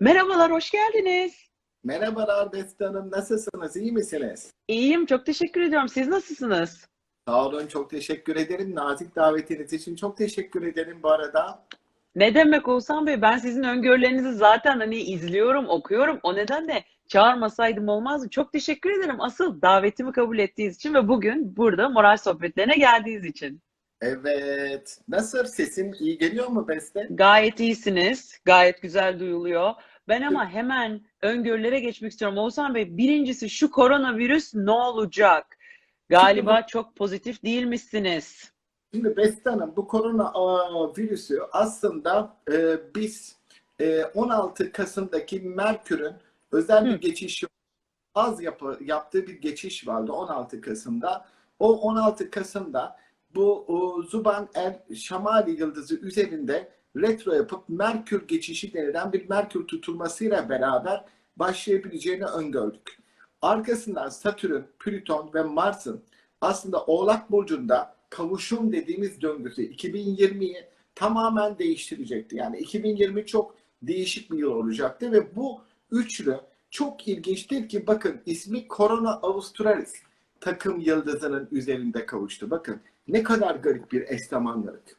Merhabalar, hoş geldiniz. Merhabalar Beste Hanım, nasılsınız? İyi misiniz? İyiyim, çok teşekkür ediyorum. Siz nasılsınız? Sağ olun, çok teşekkür ederim. Nazik davetiniz için çok teşekkür ederim bu arada. Ne demek Oğuzhan Bey? Ben sizin öngörülerinizi zaten hani izliyorum, okuyorum. O nedenle çağırmasaydım olmazdı. Çok teşekkür ederim. Asıl davetimi kabul ettiğiniz için ve bugün burada moral sohbetlerine geldiğiniz için. Evet. Nasıl? Sesim iyi geliyor mu Beste? Gayet iyisiniz. Gayet güzel duyuluyor. Ben ama hemen öngörülere geçmek istiyorum. Oğuzhan Bey, birincisi şu koronavirüs ne olacak? Galiba çok pozitif değilmişsiniz. Şimdi Beste Hanım, bu korona aa, virüsü aslında e, biz e, 16 Kasım'daki Merkür'ün özel bir Hı. geçişi az yapı, yaptığı bir geçiş vardı 16 Kasım'da. O 16 Kasım'da bu Zuban el Şamali yıldızı üzerinde retro yapıp Merkür geçişi denilen bir Merkür tutulmasıyla beraber başlayabileceğini öngördük. Arkasından Satürn, Plüton ve Mars'ın aslında Oğlak Burcu'nda kavuşum dediğimiz döngüsü 2020'yi tamamen değiştirecekti. Yani 2020 çok değişik bir yıl olacaktı ve bu üçlü çok ilginçtir ki bakın ismi Corona Australis takım yıldızının üzerinde kavuştu. Bakın ne kadar garip bir eş zamanlılık.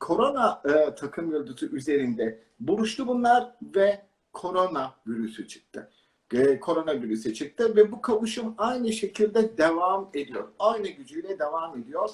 Korona e, takım yıldızı üzerinde buluştu bunlar ve korona virüsü çıktı. E, korona virüsü çıktı ve bu kavuşum aynı şekilde devam ediyor. Aynı gücüyle devam ediyor.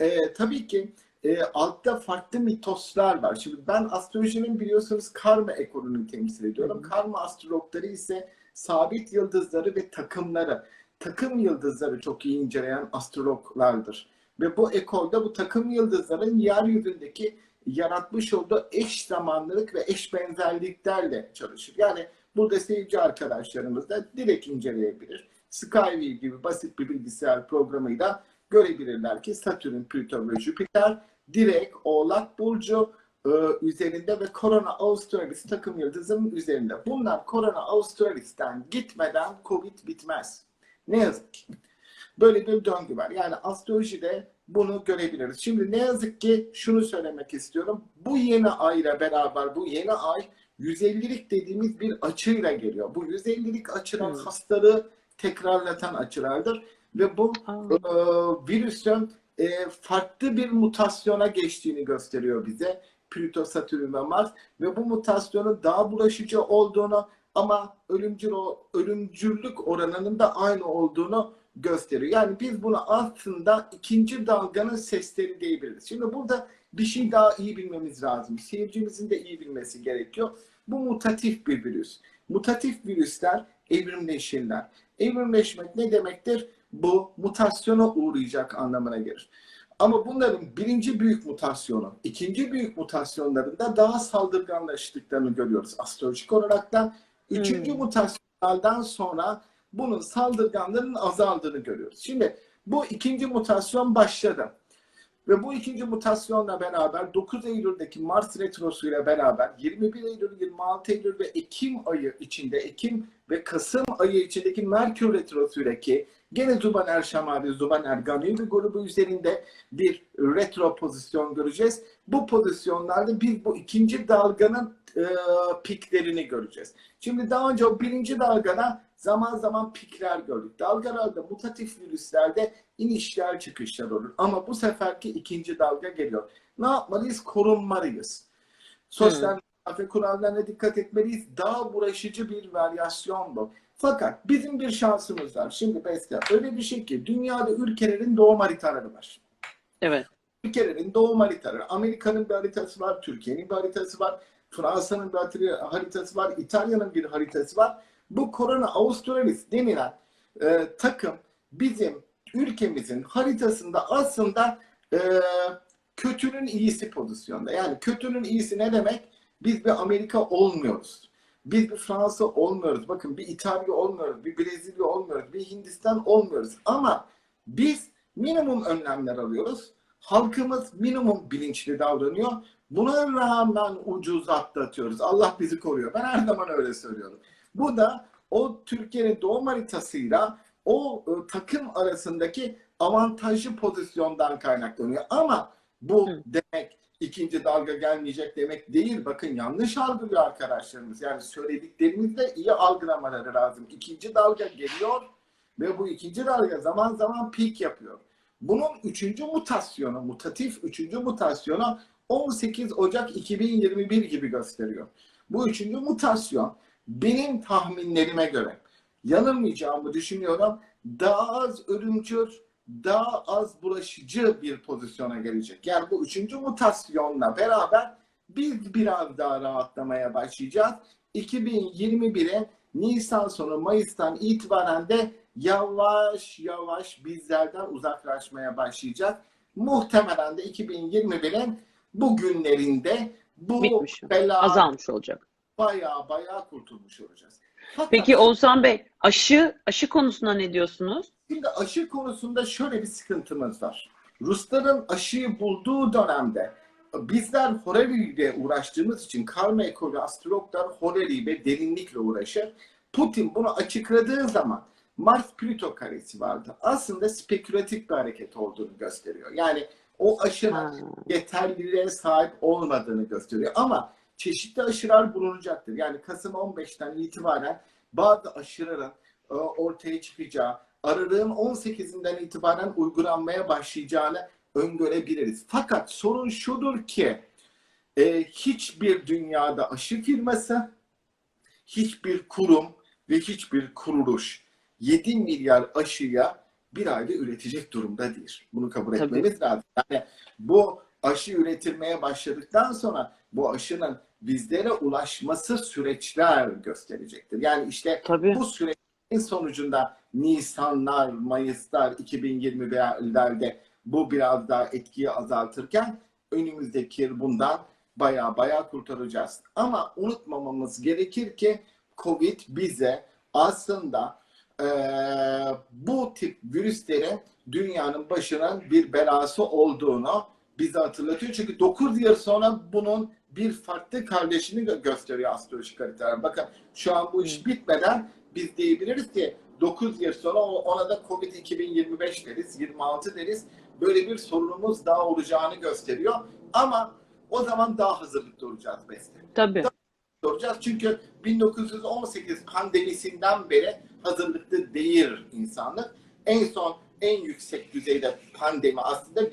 E, tabii ki e, altta farklı mitoslar var. Şimdi ben astrolojinin biliyorsunuz karma ekolünü temsil ediyorum. Karma astrologları ise sabit yıldızları ve takımları, takım yıldızları çok iyi inceleyen astrologlardır. Ve bu ekolde bu takım yıldızların yeryüzündeki yaratmış olduğu eş zamanlılık ve eş benzerliklerle çalışır. Yani burada seyirci arkadaşlarımız da direkt inceleyebilir. Skyway gibi basit bir bilgisayar programıyla görebilirler ki Satürn, Plüton ve Jüpiter direkt Oğlak Burcu e, üzerinde ve Corona Australis takım yıldızının üzerinde. Bunlar Corona Australis'ten gitmeden Covid bitmez. Ne yazık ki. Böyle bir döngü var. Yani astrolojide bunu görebiliriz. Şimdi ne yazık ki şunu söylemek istiyorum. Bu yeni ayla beraber bu yeni ay 150'lik dediğimiz bir açıyla geliyor. Bu 150'lik açılan Hmm. hastalığı tekrarlatan açılardır. Ve bu Aa, e, virüsün e, farklı bir mutasyona geçtiğini gösteriyor bize. Plüto, Satürn ve Mars ve bu mutasyonun daha bulaşıcı olduğunu ama ölümcül o ölümcüllük oranının da aynı olduğunu gösteriyor. Yani biz bunu aslında ikinci dalganın sesleri diyebiliriz. Şimdi burada bir şey daha iyi bilmemiz lazım. Seyircimizin de iyi bilmesi gerekiyor. Bu mutatif bir virüs. Mutatif virüsler evrimleşirler. Evrimleşmek ne demektir? Bu mutasyona uğrayacak anlamına gelir. Ama bunların birinci büyük mutasyonu, ikinci büyük mutasyonlarında daha saldırganlaştıklarını görüyoruz astrolojik olarak da. Üçüncü Hmm. mutasyonlardan sonra bunun saldırganlığının azaldığını görüyoruz. Şimdi bu ikinci mutasyon başladı. Ve bu ikinci mutasyonla beraber 9 Eylül'deki Mars Retrosu ile beraber 21 Eylül, 26 Eylül ve Ekim ayı içinde, Ekim ve Kasım ayı içindeki Merkür Retrosu ile ki gene Zubaner Şamali, Zubaner Ganyu bir grubu üzerinde bir retro pozisyon göreceğiz. Bu pozisyonlarda biz bu ikinci dalganın e, piklerini göreceğiz. Şimdi daha önce o birinci dalgada zaman zaman pikler gördük. Dalgalarda mutatif virüslerde inişler çıkışlar olur. Ama bu seferki ikinci dalga geliyor. Ne yapmalıyız? Korunmalıyız. Sosyal mesafe kurallarına dikkat etmeliyiz. Daha bulaşıcı bir varyasyon bu. Fakat bizim bir şansımız var. Şimdi Beste öyle bir şey ki dünyada ülkelerin doğum haritaları var. evet. Ülkelerin doğum haritaları. Amerika'nın bir haritası var, Türkiye'nin bir haritası var, Fransa'nın bir harita- haritası var, İtalya'nın bir haritası var. Bu Corona Australis denilen e, takım bizim ülkemizin haritasında aslında e, kötünün iyisi pozisyonda. Yani kötünün iyisi ne demek? Biz bir Amerika olmuyoruz. Biz bir Fransa olmuyoruz. Bakın bir İtalya olmuyoruz. Bir Brezilya olmuyoruz. Bir Hindistan olmuyoruz. Ama biz minimum önlemler alıyoruz. Halkımız minimum bilinçli davranıyor. Buna rağmen ucuz atlatıyoruz. Allah bizi koruyor. Ben her zaman öyle söylüyorum. Bu da o Türkiye'nin doğum haritasıyla o e, takım arasındaki avantajlı pozisyondan kaynaklanıyor. Ama Bu Hı. demek ikinci dalga gelmeyecek demek değil. Bakın yanlış algılıyor arkadaşlarımız. Yani söylediklerimizde iyi algılamaları lazım. İkinci dalga geliyor ve bu ikinci dalga zaman zaman peak yapıyor. Bunun üçüncü mutasyonu, mutatif üçüncü mutasyonu 18 Ocak 2021 gibi gösteriyor. Bu üçüncü mutasyon benim tahminlerime göre yanılmayacağımı düşünüyorum. Daha az ölümcül, daha az bulaşıcı bir pozisyona gelecek. Yani bu üçüncü mutasyonla beraber biz biraz daha rahatlamaya başlayacağız. 2021'in Nisan sonu Mayıs'tan itibaren de yavaş yavaş bizlerden uzaklaşmaya başlayacak. Muhtemelen de 2021'in bu günlerinde bu Bitmiş. bela Azalmış olacak. Baya baya kurtulmuş olacağız. Fakat Peki Oğuzhan Bey aşı aşı konusunda ne diyorsunuz? Şimdi aşı konusunda şöyle bir sıkıntımız var. Rusların aşıyı bulduğu dönemde bizler Horary ile uğraştığımız için karma ekolü astrologlar Horary ve derinlikle uğraşır. Putin bunu açıkladığı zaman Mars Plüto karesi vardı. Aslında spekülatif bir hareket olduğunu gösteriyor. Yani o aşının yeterliliğe sahip olmadığını gösteriyor. Ama çeşitli aşılar bulunacaktır. Yani Kasım 15'ten itibaren bazı aşıların e, ortaya çıkacağı, aralığın 18'inden itibaren uygulanmaya başlayacağını öngörebiliriz. Fakat sorun şudur ki e, hiçbir dünyada aşı firması, hiçbir kurum ve hiçbir kuruluş 7 milyar aşıya bir ayda üretecek durumda değil. Bunu kabul Tabii. etmemiz lazım. Yani bu aşı üretilmeye başladıktan sonra bu aşının bizlere ulaşması süreçler gösterecektir. Yani işte tabii. bu sürecin sonucunda Nisanlar, Mayıslar, 2020'lerde bu biraz daha etkiyi azaltırken önümüzdeki bundan baya baya kurtaracağız. Ama unutmamamız gerekir ki Covid bize aslında eee, bu tip virüslerin dünyanın başının bir belası olduğunu bize hatırlatıyor. Çünkü 9 yıl sonra bunun bir farklı kardeşini gö- gösteriyor astrolojik haritalar. Bakın şu an bu iş bitmeden biz diyebiliriz ki 9 yıl sonra ona da Covid 2025 deriz, 26 deriz. Böyle bir sorunumuz daha olacağını gösteriyor. Ama o zaman daha hazırlıklı olacağız Beste Tabii. soracağız. Çünkü 1918 pandemisinden beri hazırlıklı değil insanlık. En son en yüksek düzeyde pandemi aslında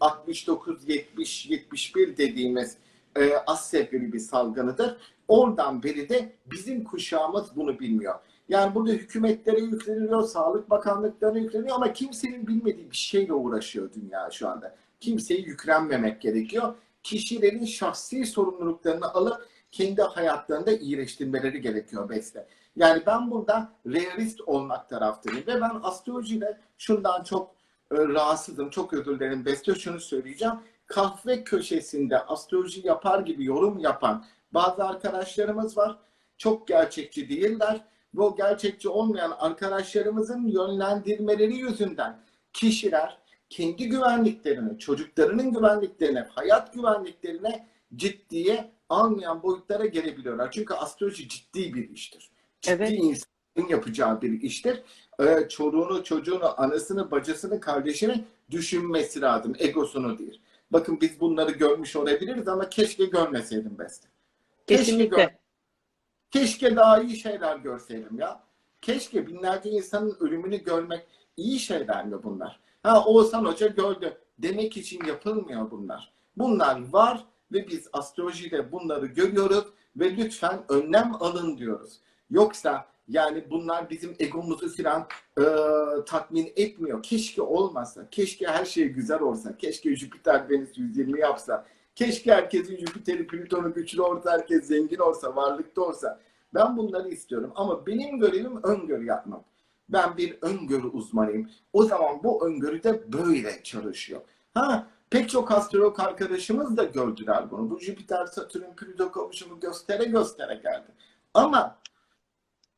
1969 70 71 dediğimiz e, Asya gribi salgınıdır. Oradan beri de bizim kuşağımız bunu bilmiyor. Yani burada hükümetlere yükleniyor, sağlık bakanlıklarına yükleniyor ama kimsenin bilmediği bir şeyle uğraşıyor dünya şu anda. Kimseye yüklenmemek gerekiyor. Kişilerin şahsi sorumluluklarını alıp kendi hayatlarında iyileştirmeleri gerekiyor Beste. Yani ben burada realist olmak taraftayım ve ben astrolojiyle şundan çok rahatsızım. Çok özür dilerim Beste şunu söyleyeceğim. Kahve köşesinde astroloji yapar gibi yorum yapan bazı arkadaşlarımız var. Çok gerçekçi değiller. O gerçekçi olmayan arkadaşlarımızın yönlendirmeleri yüzünden kişiler kendi güvenliklerini, çocuklarının güvenliklerine, hayat güvenliklerine ciddiye almayan boyutlara gelebiliyorlar. Çünkü astroloji ciddi bir iştir. Ciddi Evet. insanın yapacağı bir iştir. Ee, çocuğunu, çocuğunu, anasını, bacısını, kardeşini düşünmesi lazım. Egosunu değil. Bakın biz bunları görmüş olabiliriz ama keşke görmeseydim Beste. Keşke gör-. Keşke daha iyi şeyler görseydim ya. Keşke binlerce insanın ölümünü görmek iyi şeyler mi bunlar? Ha Oğuzhan Hoca gördü. Demek için yapılmıyor bunlar. Bunlar var ve biz astrolojide bunları görüyoruz ve lütfen önlem alın diyoruz. Yoksa yani bunlar bizim egomuzu filan e, tatmin etmiyor. Keşke olmasa. Keşke her şey güzel olsa. Keşke Jüpiter Venüs 120 yapsa. Keşke herkesin Jüpiter'i Plüton'u güçlü olsa. Herkes zengin olsa. Varlıkta olsa. Ben bunları istiyorum. Ama benim görevim öngörü yapmak. Ben bir öngörü uzmanıyım. O zaman bu öngörü de böyle çalışıyor. Ha pek çok astrolog arkadaşımız da gördüler bunu. Bu Jüpiter, Satürn, Plüto kavuşumu göstere göstere geldi. Ama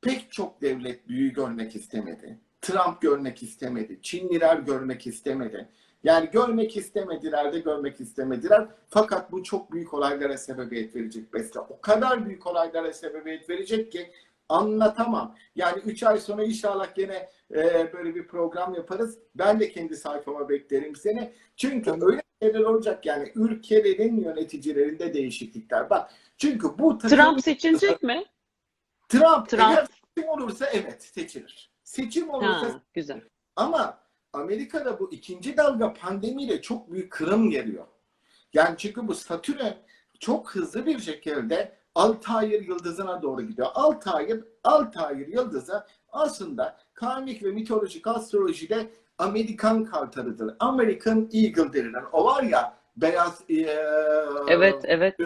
pek çok devlet büyüğü görmek istemedi. Trump görmek istemedi. Çinliler görmek istemedi. Yani görmek istemediler de görmek istemediler. Fakat bu çok büyük olaylara sebebiyet verecek Besra. O kadar büyük olaylara sebebiyet verecek ki anlatamam. Yani 3 ay sonra inşallah gene e, böyle bir program yaparız. Ben de kendi sayfama beklerim seni. Çünkü öyle şeyler olacak yani ülkelerin yöneticilerinde değişiklikler. Bak çünkü bu Trump seçilecek mi? Trump, Trump. eğer seçim olursa evet seçilir. Seçim olursa Ha, güzel. ama Amerika'da bu ikinci dalga pandemiyle çok büyük kırım geliyor. Yani çünkü bu Satürn çok hızlı bir şekilde Altair yıldızına doğru gidiyor. Altair, Altair yıldızı aslında karmik ve mitolojik astrolojide Amerikan kartarıdır. American Eagle denilen. O var ya beyaz eee, Evet, evet.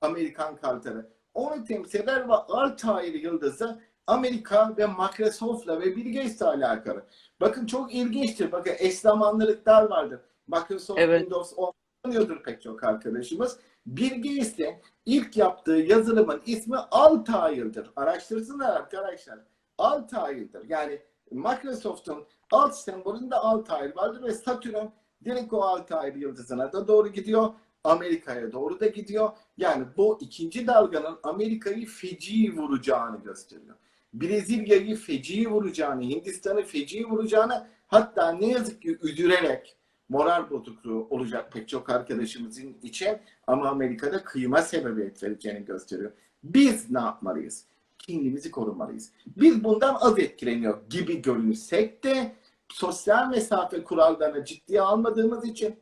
Amerikan kartarı. Onu temsil eder ve Altair yıldızı Amerika ve Microsoft'la ve Bill Gates'le alakalı. Bakın çok ilginçtir. Bakın eş zamanlılıklar vardır. Microsoft Evet. Windows 10 kullanıyordur pek çok arkadaşımız. Bill Gates'in ilk yaptığı yazılımın ismi Altair'dir. Araştırsınlar arkadaşlar. Altair'dir. Yani Microsoft'un alt sembolünde Altair vardır ve Satürn direkt o Altair yıldızına da doğru gidiyor. Amerika'ya doğru da gidiyor. Yani bu ikinci dalganın Amerika'yı feci vuracağını gösteriyor. Brezilya'yı feci vuracağını, Hindistan'ı feci vuracağını hatta ne yazık ki üzülerek moral bozukluğu olacak pek çok arkadaşımızın için ama Amerika'da kıyma sebebiyet vereceğini gösteriyor. Biz ne yapmalıyız? Kendimizi korumalıyız. Biz bundan az etkileniyor gibi görünsek de sosyal mesafe kurallarını ciddiye almadığımız için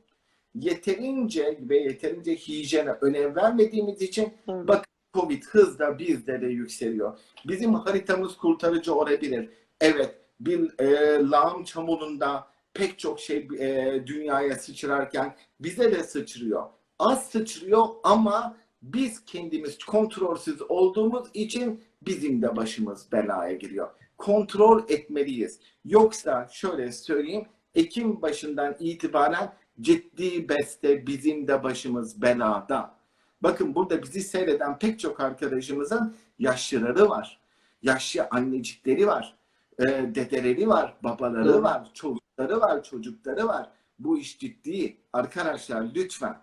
yeterince ve yeterince hijyene önem vermediğimiz için Doğru. Bak Covid hızla bizde de yükseliyor. Bizim haritamız kurtarıcı olabilir. Evet bir e, lağım çamurunda pek çok şey e, dünyaya sıçrarken bize de sıçrıyor. Az sıçrıyor ama biz kendimiz kontrolsüz olduğumuz için bizim de başımız belaya giriyor. Kontrol etmeliyiz. Yoksa şöyle söyleyeyim Ekim başından itibaren ciddi beste bizim de başımız belada. Bakın burada bizi seyreden pek çok arkadaşımızın yaşlıları var. Yaşlı annecikleri var. e, dedeleri var, babaları var, çocukları var, çocukları var. Bu iş ciddi. Arkadaşlar lütfen